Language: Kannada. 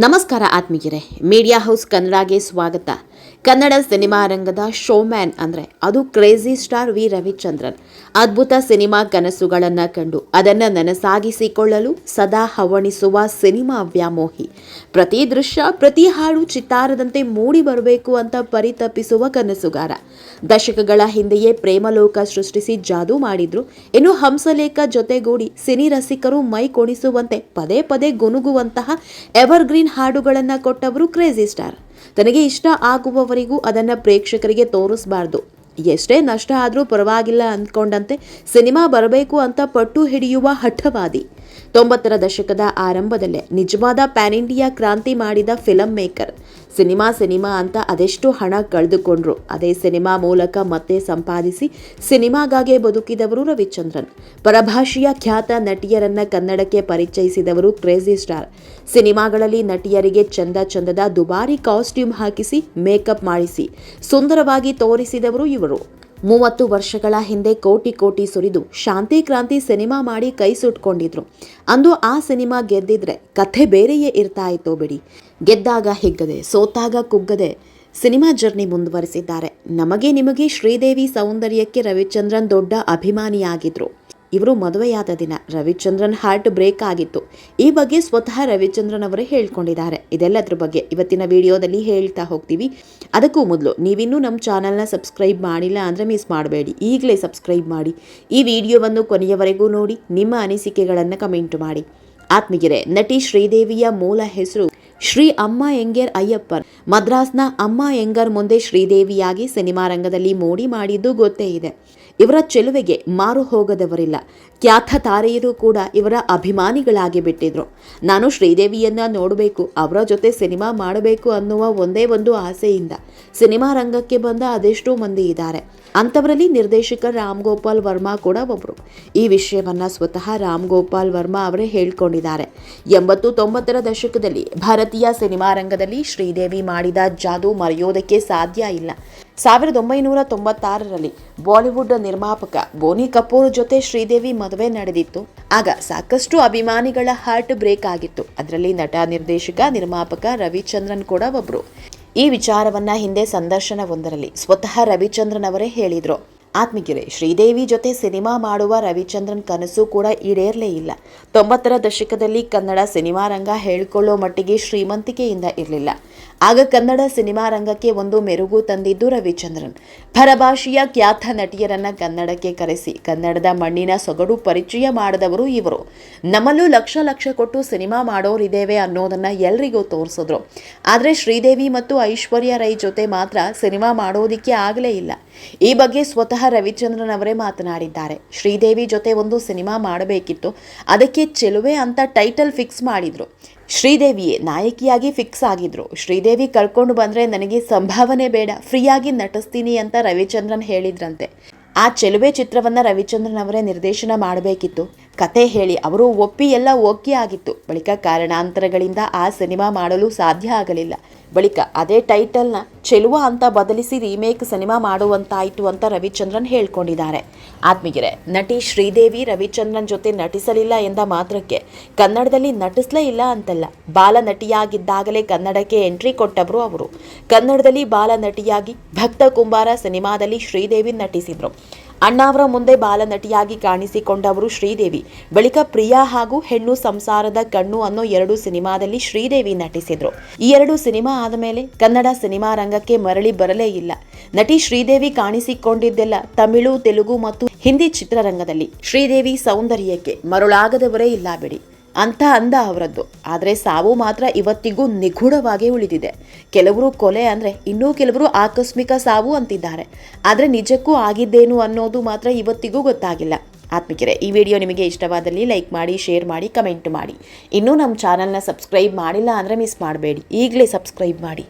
ನಮಸ್ಕಾರ ಆತ್ಮೀಯರೇ ಮೀಡಿಯಾ ಹೌಸ್ ಕನ್ನಡಗೆ ಸ್ವಾಗತ. ಕನ್ನಡ ಸಿನಿಮಾ ರಂಗದ ಶೋಮ್ಯಾನ್ ಅಂದರೆ ಅದು ಕ್ರೇಜಿ ಸ್ಟಾರ್ ವಿ ರವಿಚಂದ್ರನ್. ಅದ್ಭುತ ಸಿನಿಮಾ ಕನಸುಗಳನ್ನು ಕಂಡು ಅದನ್ನು ನನಸಾಗಿಸಿಕೊಳ್ಳಲು ಸದಾ ಹವಣಿಸುವ ಸಿನಿಮಾ ವ್ಯಾಮೋಹಿ. ಪ್ರತಿ ದೃಶ್ಯ, ಪ್ರತಿ ಹಾಡು ಚಿತ್ತಾರದಂತೆ ಮೂಡಿ ಬರಬೇಕು ಅಂತ ಪರಿತಪಿಸುವ ಕನಸುಗಾರ. ದಶಕಗಳ ಹಿಂದೆಯೇ ಪ್ರೇಮಲೋಕ ಸೃಷ್ಟಿಸಿ ಜಾದೂ ಮಾಡಿದ್ರು. ಇನ್ನು ಹಂಸಲೇಖ ಜೊತೆಗೂಡಿ ಸಿನಿ ರಸಿಕರು ಮೈ ಕೊಣಿಸುವಂತೆ ಪದೇ ಪದೇ ಗುನುಗುವಂತಹ ಎವರ್ಗ್ರೀನ್ ಹಾಡುಗಳನ್ನು ಕೊಟ್ಟವರು ಕ್ರೇಜಿ ಸ್ಟಾರ್. ತನಗೆ ಇಷ್ಟ ಆಗುವವರೆಗೂ ಅದನ್ನು ಪ್ರೇಕ್ಷಕರಿಗೆ ತೋರಿಸಬಾರ್ದು. ಎಷ್ಟೇ ನಷ್ಟ ಆದರೂ ಪರವಾಗಿಲ್ಲ ಅಂದ್ಕೊಂಡಂತೆ ಸಿನಿಮಾ ಬರಬೇಕು ಅಂತ ಪಟ್ಟು ಹಿಡಿಯುವ ಹಠವಾದಿ. ತೊಂಬತ್ತರ ದಶಕದ ಆರಂಭದಲ್ಲೇ ನಿಜವಾದ ಪ್ಯಾನ್ ಇಂಡಿಯಾ ಕ್ರಾಂತಿ ಮಾಡಿದ ಫಿಲಂ ಮೇಕರ್. ಸಿನಿಮಾ ಸಿನಿಮಾ ಅಂತ ಅದೆಷ್ಟು ಹಣ ಕಳೆದುಕೊಂಡ್ರು. ಅದೇ ಸಿನಿಮಾ ಮೂಲಕ ಮತ್ತೆ ಸಂಪಾದಿಸಿ ಸಿನಿಮಾಗಾಗೆ ಬದುಕಿದವರು ರವಿಚಂದ್ರನ್. ಪರಭಾಷೆಯ ಖ್ಯಾತ ನಟಿಯರನ್ನ ಕನ್ನಡಕ್ಕೆ ಪರಿಚಯಿಸಿದವರು ಕ್ರೇಜಿ ಸ್ಟಾರ್. ಸಿನಿಮಾಗಳಲ್ಲಿ ನಟಿಯರಿಗೆ ಚಂದ ಚಂದದ ದುಬಾರಿ ಕಾಸ್ಟ್ಯೂಮ್ ಹಾಕಿಸಿ ಮೇಕಪ್ ಮಾಡಿಸಿ ಸುಂದರವಾಗಿ ತೋರಿಸಿದವರು ಇವರು. ಮೂವತ್ತು ವರ್ಷಗಳ ಹಿಂದೆ ಕೋಟಿ ಕೋಟಿ ಸುರಿದು ಶಾಂತಿ ಕ್ರಾಂತಿ ಸಿನಿಮಾ ಮಾಡಿ ಕೈ ಸುಟ್ಕೊಂಡಿದ್ರು. ಅಂದು ಆ ಸಿನಿಮಾ ಗೆದ್ದಿದ್ರೆ ಕಥೆ ಬೇರೆಯೇ ಇರ್ತಾ ಇತ್ತು ಬಿಡಿ. ಗೆದ್ದಾಗ ಹಿಗ್ಗದೆ, ಸೋತಾಗ ಕುಗ್ಗದೆ ಸಿನಿಮಾ ಜರ್ನಿ ಮುಂದುವರಿಸಿದ್ದಾರೆ. ನಮಗೆ ನಿಮಗೆ ಶ್ರೀದೇವಿ ಸೌಂದರ್ಯಕ್ಕೆ ರವಿಚಂದ್ರನ್ ದೊಡ್ಡ ಅಭಿಮಾನಿಯಾಗಿದ್ರು. ಇವರು ಮದುವೆಯಾದ ದಿನ ರವಿಚಂದ್ರನ್ ಹಾರ್ಟ್ ಬ್ರೇಕ್ ಆಗಿತ್ತು. ಈ ಬಗ್ಗೆ ಸ್ವತಃ ರವಿಚಂದ್ರನ್ ಅವರೇ ಹೇಳ್ಕೊಂಡಿದ್ದಾರೆ. ಇದೆಲ್ಲದ್ರ ಬಗ್ಗೆ ಇವತ್ತಿನ ವಿಡಿಯೋದಲ್ಲಿ ಹೇಳ್ತಾ ಹೋಗ್ತೀವಿ. ಅದಕ್ಕೂ ಮೊದಲು ನೀವಿನ್ನೂ ನಮ್ಮ ಚಾನಲ್ನ ಸಬ್ಸ್ಕ್ರೈಬ್ ಮಾಡಿಲ್ಲ ಅಂದರೆ ಮಿಸ್ ಮಾಡಬೇಡಿ. ಈಗಲೇ ಸಬ್ಸ್ಕ್ರೈಬ್ ಮಾಡಿ. ಈ ವಿಡಿಯೋವನ್ನು ಕೊನೆಯವರೆಗೂ ನೋಡಿ, ನಿಮ್ಮ ಅನಿಸಿಕೆಗಳನ್ನು ಕಮೆಂಟ್ ಮಾಡಿ. ಆತ್ಮೀಯರೇ, ನಟಿ ಶ್ರೀದೇವಿಯ ಮೂಲ ಹೆಸರು ಶ್ರೀ ಅಮ್ಮ ಎಂಗೇರ್ ಅಯ್ಯಪ್ಪನ್ ಮದ್ರಾಸ್ನ ಅಮ್ಮ ಎಂಗರ್ ಮುಂದೆ ಶ್ರೀದೇವಿಯಾಗಿ ಸಿನಿಮಾ ರಂಗದಲ್ಲಿ ಮೋಡಿ ಮಾಡಿದ್ದು ಗೊತ್ತೇ ಇದೆ. ಇವರ ಚೆಲುವೆಗೆ ಮಾರು ಹೋಗದವರಿಲ್ಲ. ಖ್ಯಾತ ತಾರೆಯರು ಕೂಡ ಇವರ ಅಭಿಮಾನಿಗಳಾಗಿ ಬಿಟ್ಟಿದ್ರು. ನಾನು ಶ್ರೀದೇವಿಯನ್ನ ನೋಡಬೇಕು, ಅವರ ಜೊತೆ ಸಿನಿಮಾ ಮಾಡಬೇಕು ಅನ್ನುವ ಒಂದೇ ಒಂದು ಆಸೆಯಿಂದ ಸಿನಿಮಾ ರಂಗಕ್ಕೆ ಬಂದ ಅದೆಷ್ಟೋ ಮಂದಿ ಇದ್ದಾರೆ. ಅಂಥವರಲ್ಲಿ ನಿರ್ದೇಶಕ ರಾಮ್ ಗೋಪಾಲ್ ವರ್ಮಾ ಕೂಡ ಒಬ್ಬರು ಈ ವಿಷಯವನ್ನ ಸ್ವತಃ ರಾಮ್ ಗೋಪಾಲ್ ವರ್ಮಾ ಅವರೇ ಹೇಳ್ಕೊಂಡಿದ್ದಾರೆ. ಎಂಬತ್ತು ತೊಂಬತ್ತರ ದಶಕದಲ್ಲಿ ಭಾರತೀಯ ಸಿನಿಮಾ ರಂಗದಲ್ಲಿ ಶ್ರೀದೇವಿ ಮಾಡಿದ ಜಾದು ಮರೆಯೋದಕ್ಕೆ ಸಾಧ್ಯ ಇಲ್ಲ. ಸಾವಿರದ ಒಂಬೈನೂರ ತೊಂಬತ್ತಾರರಲ್ಲಿ ಬಾಲಿವುಡ್ ನಿರ್ಮಾಪಕ ಬೋನಿ ಕಪೂರ್ ಜೊತೆ ಶ್ರೀದೇವಿ ಮದುವೆ ನಡೆದಿತ್ತು. ಆಗ ಸಾಕಷ್ಟು ಅಭಿಮಾನಿಗಳ ಹಾರ್ಟ್ ಬ್ರೇಕ್ ಆಗಿತ್ತು. ಅದರಲ್ಲಿ ನಟ, ನಿರ್ದೇಶಕ, ನಿರ್ಮಾಪಕ ರವಿಚಂದ್ರನ್ ಕೂಡ ಒಬ್ರು. ಈ ವಿಚಾರವನ್ನ ಹಿಂದೆ ಸಂದರ್ಶನವೊಂದರಲ್ಲಿ ಸ್ವತಃ ರವಿಚಂದ್ರನ್ ಅವರೇ ಹೇಳಿದ್ರು. ಆತ್ಮೀಯರೇ ಶ್ರೀದೇವಿ ಜೊತೆ ಸಿನಿಮಾ ಮಾಡುವ ರವಿಚಂದ್ರನ್ ಕನಸು ಕೂಡ ಈಡೇರಲೇ ಇಲ್ಲ. ತೊಂಬತ್ತರ ದಶಕದಲ್ಲಿ ಕನ್ನಡ ಸಿನಿಮಾ ರಂಗ ಹೇಳಿಕೊಳ್ಳೋ ಮಟ್ಟಿಗೆ ಶ್ರೀಮಂತಿಕೆಯಿಂದ ಇರಲಿಲ್ಲ. ಆಗ ಕನ್ನಡ ಸಿನಿಮಾ ರಂಗಕ್ಕೆ ಒಂದು ಮೆರುಗು ತಂದಿದ್ದು ರವಿಚಂದ್ರನ್. ಪರಭಾಷೆಯ ಖ್ಯಾತ ನಟಿಯರನ್ನ ಕನ್ನಡಕ್ಕೆ ಕರೆಸಿ, ಕನ್ನಡದ ಮಣ್ಣಿನ ಸೊಗಡು ಪರಿಚಯ ಮಾಡಿದವರು ಇವರು. ನಮ್ಮಲ್ಲೂ ಲಕ್ಷ ಲಕ್ಷ ಕೊಟ್ಟು ಸಿನಿಮಾ ಮಾಡೋರಿದ್ದೇವೆ ಅನ್ನೋದನ್ನ ಎಲ್ರಿಗೂ ತೋರಿಸಿದ್ರು. ಆದರೆ ಶ್ರೀದೇವಿ ಮತ್ತು ಐಶ್ವರ್ಯ ರೈ ಜೊತೆ ಮಾತ್ರ ಸಿನಿಮಾ ಮಾಡೋದಿಕ್ಕೆ ಆಗಲೇ ಇಲ್ಲ. ಈ ಬಗ್ಗೆ ಸ್ವತಃ ರವಿಚಂದ್ರನ್ ಅವರೇ ಮಾತನಾಡಿದ್ದಾರೆ. ಶ್ರೀದೇವಿ ಜೊತೆ ಒಂದು ಸಿನಿಮಾ ಮಾಡಬೇಕಿತ್ತು. ಅದಕ್ಕೆ ಚೆಲುವೆ ಅಂತ ಟೈಟಲ್ ಫಿಕ್ಸ್ ಮಾಡಿದ್ರು. ಶ್ರೀದೇವಿಯೇ ನಾಯಕಿಯಾಗಿ ಫಿಕ್ಸ್ ಆಗಿದ್ರು. ಶ್ರೀದೇವಿ ಕಳ್ಕೊಂಡು ಬಂದರೆ ನನಗೆ ಸಂಭಾವನೆ ಬೇಡ. ಫ್ರೀಯಾಗಿ ನಟಿಸ್ತೀನಿ ಅಂತ ರವಿಚಂದ್ರನ್ ಹೇಳಿದ್ರಂತೆ. ಆ ಚೆಲುವೆ ಚಿತ್ರವನ್ನು ರವಿಚಂದ್ರನ್ ಅವರೇ ನಿರ್ದೇಶನ ಮಾಡಬೇಕಿತ್ತು. ಕತೆ ಹೇಳಿ ಅವರು ಒಪ್ಪಿ ಎಲ್ಲ ಓಕೆ ಆಗಿತ್ತು. ಬಳಿಕ ಕಾರಣಾಂತರಗಳಿಂದ ಆ ಸಿನಿಮಾ ಮಾಡಲು ಸಾಧ್ಯ ಆಗಲಿಲ್ಲ. ಬಳಿಕ ಅದೇ ಟೈಟಲ್ನ ಚೆಲುವ ಅಂತ ಬದಲಿಸಿ ರೀಮೇಕ್ ಸಿನಿಮಾ ಮಾಡುವಂತಾಯಿತು ಅಂತ ರವಿಚಂದ್ರನ್ ಹೇಳ್ಕೊಂಡಿದ್ದಾರೆ. ಆತ್ಮೀಯರೇ, ನಟಿ ಶ್ರೀದೇವಿ ರವಿಚಂದ್ರನ್ ಜೊತೆ ನಟಿಸಲಿಲ್ಲ ಎಂದ ಮಾತ್ರಕ್ಕೆ ಕನ್ನಡದಲ್ಲಿ ನಟಿಸಲೇ ಇಲ್ಲ ಅಂತಲ್ಲ. ಬಾಲ ನಟಿಯಾಗಿದ್ದಾಗಲೇ ಕನ್ನಡಕ್ಕೆ ಎಂಟ್ರಿ ಕೊಟ್ಟವರು ಅವರು. ಕನ್ನಡದಲ್ಲಿ ಬಾಲ ನಟಿಯಾಗಿ ಭಕ್ತ ಕುಂಬಾರ ಸಿನಿಮಾದಲ್ಲಿ ಶ್ರೀದೇವಿ ನಟಿಸಿದ್ರು. ಅಣ್ಣಾವರ ಮುಂದೆ ಬಾಲನಟಿಯಾಗಿ ಕಾಣಿಸಿಕೊಂಡವರು ಶ್ರೀದೇವಿ. ಬಳಿಕ ಪ್ರಿಯಾ ಹಾಗೂ ಹೆಣ್ಣು ಸಂಸಾರದ ಕಣ್ಣು ಅನ್ನೋ ಎರಡು ಸಿನಿಮಾದಲ್ಲಿ ಶ್ರೀದೇವಿ ನಟಿಸಿದ್ರು. ಈ ಎರಡು ಸಿನಿಮಾ ಆದ ಮೇಲೆ ಕನ್ನಡ ಸಿನಿಮಾ ರಂಗಕ್ಕೆ ಮರಳಿ ಬರಲೇ ಇಲ್ಲ. ನಟಿ ಶ್ರೀದೇವಿ ಕಾಣಿಸಿಕೊಂಡಿದ್ದೆಲ್ಲ ತಮಿಳು, ತೆಲುಗು ಮತ್ತು ಹಿಂದಿ ಚಿತ್ರರಂಗದಲ್ಲಿ. ಶ್ರೀದೇವಿ ಸೌಂದರ್ಯಕ್ಕೆ ಮರುಳಾಗದವರೇ ಇಲ್ಲ ಬಿಡಿ. ಅಂತ ಅಂದ ಅವರದ್ದು. ಆದರೆ ಸಾವು ಮಾತ್ರ ಇವತ್ತಿಗೂ ನಿಗೂಢವಾಗಿ ಉಳಿದಿದೆ. ಕೆಲವರು ಕೊಲೆ ಅಂದರೆ ಇನ್ನೂ ಕೆಲವರು ಆಕಸ್ಮಿಕ ಸಾವು ಅಂತಿದ್ದಾರೆ. ಆದರೆ ನಿಜಕ್ಕೂ ಆಗಿದ್ದೇನು ಅನ್ನೋದು ಮಾತ್ರ ಇವತ್ತಿಗೂ ಗೊತ್ತಾಗಿಲ್ಲ. ಆತ್ಮಿಕರೆ, ಈ ವಿಡಿಯೋ ನಿಮಗೆ ಇಷ್ಟವಾದಲ್ಲಿ ಲೈಕ್ ಮಾಡಿ, ಶೇರ್ ಮಾಡಿ, ಕಮೆಂಟ್ ಮಾಡಿ. ಇನ್ನೂ ನಮ್ಮ ಚಾನಲ್ನ ಸಬ್ಸ್ಕ್ರೈಬ್ ಮಾಡಿಲ್ಲ ಅಂದರೆ ಮಿಸ್ ಮಾಡಬೇಡಿ. ಈಗಲೇ ಸಬ್ಸ್ಕ್ರೈಬ್ ಮಾಡಿ.